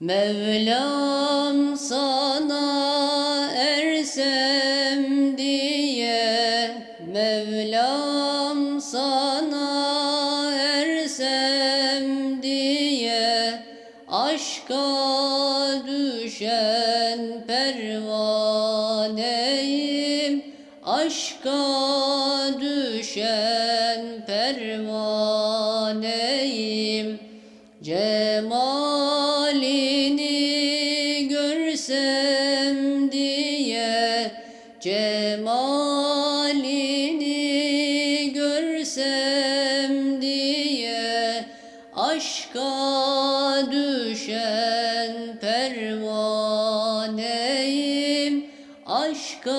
Mevlam sana ersem diye Mevlam sana ersem diye Aşka düşen pervaneyim Aşka düşen pervaneyim görsem diye Cemalini görsem Aşka düşen pervaneyim. Aşka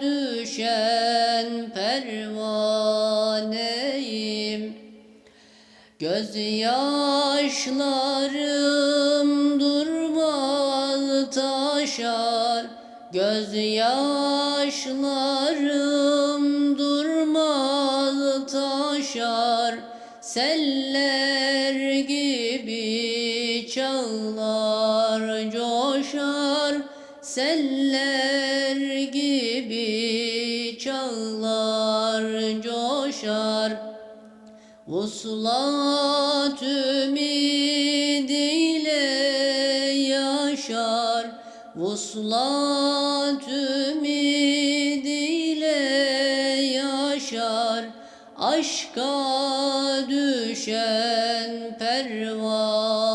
düşen pervaneyim. Gözyaşlarım taşar Gözyaşlarım durmaz taşar. Seller gibi çağlar coşar. Seller gibi çağlar coşar. Vuslat ümidiyle yaşar Vuslat ümidiyle yaşar Aşka düşen pervaneyim.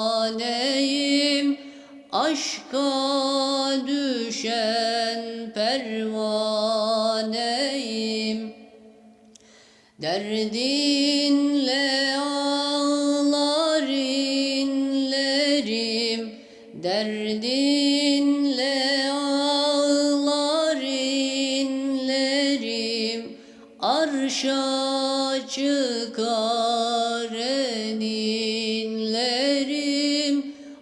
Aşka düşen pervaneyim. Derdinle ağlar inlerim Derdinle Arşa çıkar eninlerim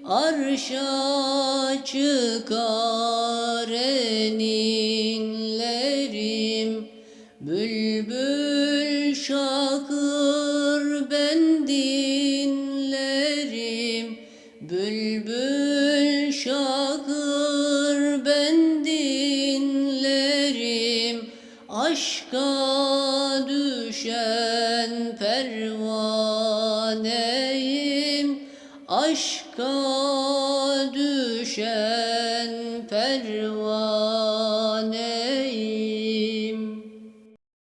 Arşa çıkar Bülbül aşka düşen pervaneyim. Aşka düşen pervaneyim.